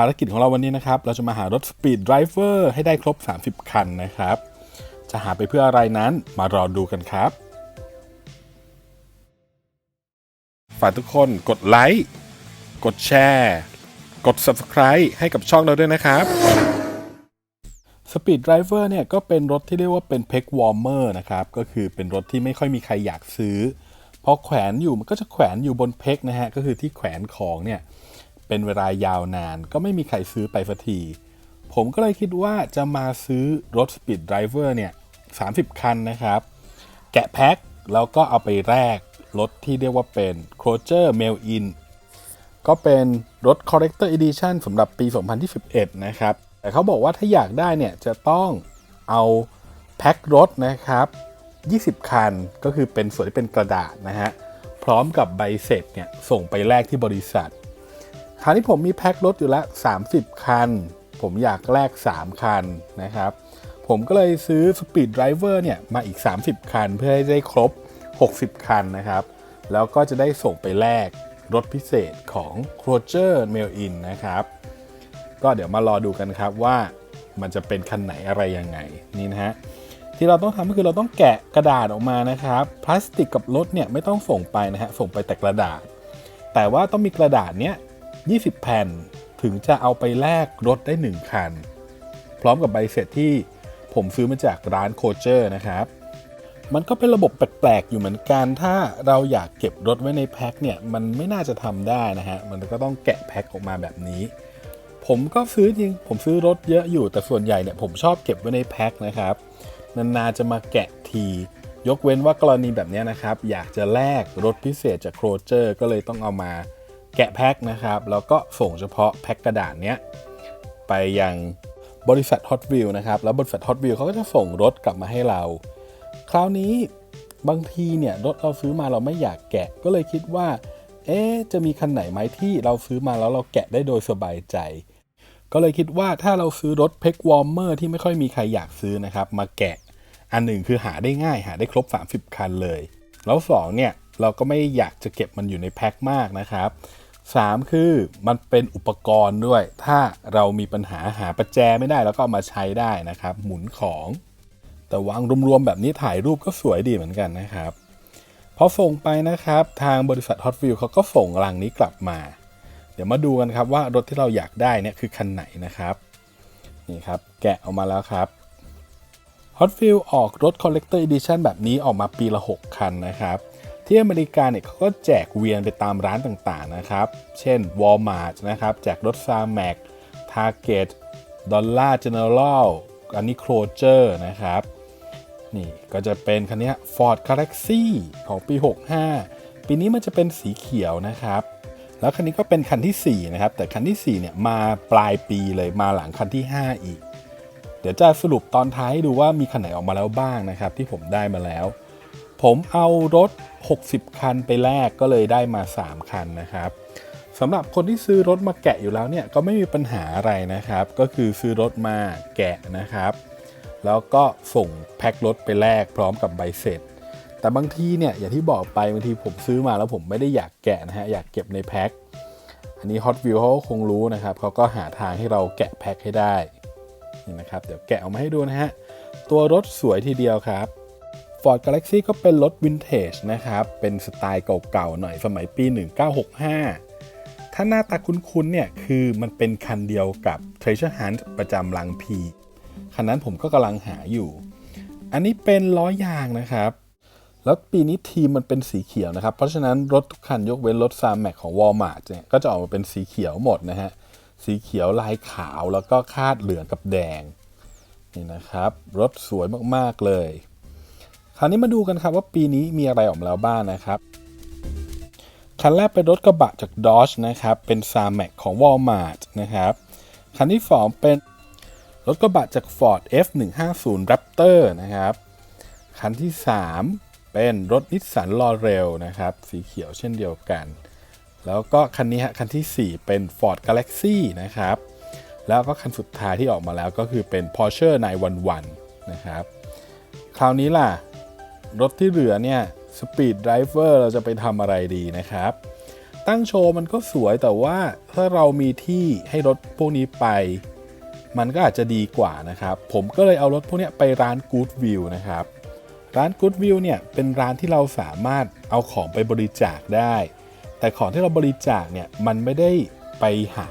ารกิจของเราวันนี้นะครับ เราจะมาหารถ Speed Driver ให้ได้ครบ 30 คันนะครับ จะหาไปเพื่ออะไรนั้นมารอดูกันครับ ฝากทุกคนกดไลค์กดแชร์กด Subscribe ให้กับช่องเราด้วยนะครับ Speed Driver เนี่ยก็เป็นรถที่เรียกว่าเป็น Peg Warmer นะครับ ก็คือเป็นรถที่ไม่ค่อยมีใครอยากซื้อ พอแขวนอยู่มันก็จะแขวนอยู่บนเพกนะฮะ ก็คือที่แขวนของเนี่ย เป็นเวลายาวนาน ก็ไม่มีใครซื้อไปสักที ผมก็เลยคิดว่าจะมาซื้อรถ Speed Driver เนี่ย30 คันนะครับ แกะแพ็คแล้วก็เอาไปแลกรถที่เรียกว่าเป็น c r o c h e r Mail In ก็เป็นรถ Collector Edition สำหรับปี 2021 นะครับ แต่เขาบอกว่าถ้าอยากได้เนี่ยจะต้องเอาแพ็ครถนะครับ 20 คันก็คือเป็นส่วนที่เป็นกระดาษนะฮะ พร้อมกับใบเสร็จเนี่ยส่งไปแลกที่บริษัท คราวนี้ผมมีแพ็ครถอยู่ล้ว30 คัน ผมอยากแลก 3 คันนะครับ ผมก็เลยซื้อ Speed Driver เนี่ย มาอีก 30 คัน เพื่อให้ได้ครบ 60 คันนะครับ แล้วก็จะได้ส่งไปแลกรถพิเศษของ c r o c h e r Mail In นะครับ ก็เดี๋ยวมารอดูกันครับว่ามันจะเป็นคันไหนอะไรยังไงนี่นะฮะที่เราต้องทำก็คือเราต้องแกะกระดาษออกมานะครับพลาสติกกับรถเนี่ยไม่ต้องส่งไปนะฮะส่งไปแต่กระดาษ แต่ว่าต้องมีกระดาษเนี้ย 20 แผ่น ถึงจะเอาไปแลกรถได้ 1 คัน พร้อมกับใบเสร็จที่ผมซื้อมาจากร้านโคเจอร์นะครับ มันก็เป็นระบบแปลกๆอยู่เหมือนกัน ถ้าเราอยากเก็บรถไว้ในแพ็คเนี่ย มันไม่น่าจะทำได้นะฮะ มันก็ต้องแกะแพ็คออกมาแบบนี้ ผมก็ซื้อจริง ผมซื้อรถเยอะอยู่ แต่ส่วนใหญ่เนี่ยผมชอบเก็บไว้ในแพ็คนะครับ นานๆจะมาแกะทียกเว้นว่ากรณีแบบนี้นะครับ อยากจะแลกรถพิเศษจากโครเจอร์ ก็เลยต้องเอามา แกะแพ็คนะครับ แล้วก็ส่งเฉพาะแพ็คกระดาษเนี้ยไปยังบริษัท Hot Wheel นะครับ แล้วบริษัท Hot Wheel เขาก็จะส่งรถกลับมาให้เรา คราวนี้บางทีเนี่ยรถเราซื้อมาเราไม่อยากแกะก็เลยคิดว่า เอ๊จะมีคันไหนไหมที่เราซื้อมาแล้วเราแกะได้โดยสบายใจ ก็เลยคิดว่าถ้าเราซื้อรถเพกวอร์มเมอร์ที่ไม่ค่อยมีใครอยากซื้อนะครับ มาแกะ อันหนึ่งคือหาได้ง่ายหาได้ครบ 30 คันเลย แล้ว2เนี่ย เราก็ไม่อยากจะเก็บมันอยู่ในแพ็คมากนะครับ 3 คือมันเป็นอุปกรณ์ด้วย ถ้าเรามีปัญหาหาประแจไม่ได้แล้วก็มาใช้ได้นะครับ หมุนของ แต่วางรวมๆแบบนี้ถ่ายรูปก็สวยดีเหมือนกันนะครับพอส่งไปนะครับทางบริษัท Hot Wheel เขาก็ส่งลังนี้กลับมา เดี๋ยวมาดูกันครับว่ารถที่เราอยากได้เนี่ยคือคันไหนนะครับนี่ครับแกะออกมาแล้วครับ Hot Wheels ออกรถ Collector Edition แบบนี้ออกมาปีละ 6 คันนะครับ ที่อเมริกาเนี่ยเขาก็แจกเวียนไปตามร้านต่างๆนะครับ เช่น Walmart นะครับ แจกรถ s a m a c Target Dollar General อันนี้ Kroger นะครับ นี่ก็จะเป็นคันนี้ Ford Galaxy ของปี 65 ปีนี้มันจะเป็นสีเขียวนะครับแล้วคันนี้ก็เป็นคันที่ 4 นะครับ แต่คันทีสี่4 เนี่ยมาปลายปีเลยมาหลังคันที่ 5 อีก เดี๋ยวจะสรุปตอนท้ายให้ดูว่ามีคันไหนออกมาแล้วบ้างนะครับ ที่ผมได้มาแล้ว ผมเอารถ 60 คันไปแลกก็เลยได้มา 3 คันนะครับสำหรับคนที่ซื้อรถมาแกะอยู่แล้วเนี่ยก็ไม่มีปัญหาอะไรนะครับ ก็คือซื้อรถมาแกะนะครับ แล้วก็ส่งแพ็ครถไปแลกพร้อมกับใบเสร็จ แต่บางทีเนี่ยอย่างที่บอกไปบางทีผมซื้อมาแล้วผมไม่ได้อยากแกะนะฮะอยากเก็บในแพ็คอันนี้ Hot Wheels เขาก็คงรู้นะครับเขาก็หาทางให้เราแกะแพ็คให้ได้นี่นะครับ เดี๋ยวแกะออกมาให้ดูนะฮะตัวรถสวยทีเดียวครับ Ford Galaxy ก็เป็นรถวินเทจนะครับ เป็นสไตล์เก่าๆหน่อยสมัยปี 1965 ถ้าหน้าตาคุ้นๆเนี่ยคือมันเป็นคันเดียวกับ Treasure Hunt ประจำลังพี คันนั้นผมก็กำลังหาอยู่ อันนี้เป็นล้อยางนะครับ แล้วปีนี้ทีมมันเป็นสีเขียวนะครับ เพราะฉะนั้นรถทุกคันยกเว้นรถซามแม็กของ Walmart เนี่ยก็จะออกมาเป็นสีเขียวหมดนะฮะ สีเขียวลายขาวแล้วก็คาดเหลืองกับแดง นี่นะครับ รถสวยมากๆเลย คราวนี้มาดูกันครับว่าปีนี้มีอะไรออกมาแล้วบ้างนะครับ คันแรกเป็นรถกระบะจาก Dodge นะครับ เป็น s a m a c ของ Walmart นะครับ คันที่สองเป็นรถกระบะจาก Ford F150 Raptor นะครับ คันที่ 3 เป็นรถนิสสันลอเรลนะครับ สีเขียวเช่นเดียวกัน แล้วก็คันนี้ฮะคันทีสี่4 เป็น Ford Galaxy นะครับ แล้วก็คันสุดท้ายที่ออกมาแล้วก็คือเป็น Porsche 911 นะครับ คราวนี้ล่ะ รถที่เหลือเนี่ย Speed Driver เราจะไปทำอะไรดีนะครับ ตั้งโชว์มันก็สวยแต่ว่าถ้าเรามีที่ให้รถพวกนี้ไป มันก็อาจจะดีกว่านะครับ ผมก็เลยเอารถพวกนี้ไปร้าน Good View นะครับ ร้าน Good View เนี่ยเป็นร้านที่เราสามารถเอาของไปบริจาคได้ แต่ของที่เราบริจาคเนี่ยมันไม่ได้ไปหา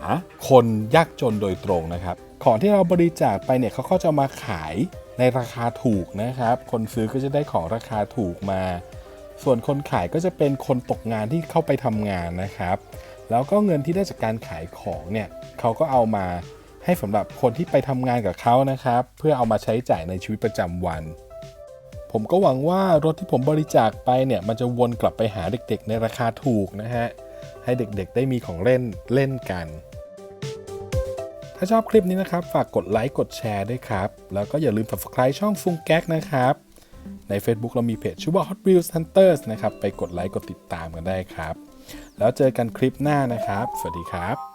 คนยากจนโดยตรงนะครับ ของที่เราบริจาคไปเนี่ยเขาก็จะมาขาย ในราคาถูกนะครับ คนซื้อก็จะได้ของราคาถูกมา ส่วนคนขายก็จะเป็นคนตกงานที่เข้าไปทำงานนะครับ แล้วก็เงินที่ได้จากการขายของเนี่ยเขาก็เอามาให้สำหรับคนที่ไปทำงานกับเขานะครับ เพื่อเอามาใช้จ่ายในชีวิตประจำวัน ผมก็หวังว่ารถที่ผมบริจาคไปเนี่ยมันจะวนกลับไปหาเด็กๆ ในราคาถูกนะฮะให้เด็กๆได้มีของเล่นเล่นกัน ถ้าชอบคลิปนี้นะครับ ฝากกดไลค์กดแชร์ด้วยครับ แล้วก็อย่าลืม subscribe ช่องฟุงแก๊กนะครับ ใน Facebook เรามีเพจชื่อว่า Hot Wheels Hunters นะครับ ไปกดไลค์กดติดตามกันได้ครับ แล้วเจอกันคลิปหน้านะครับ สวัสดีครับ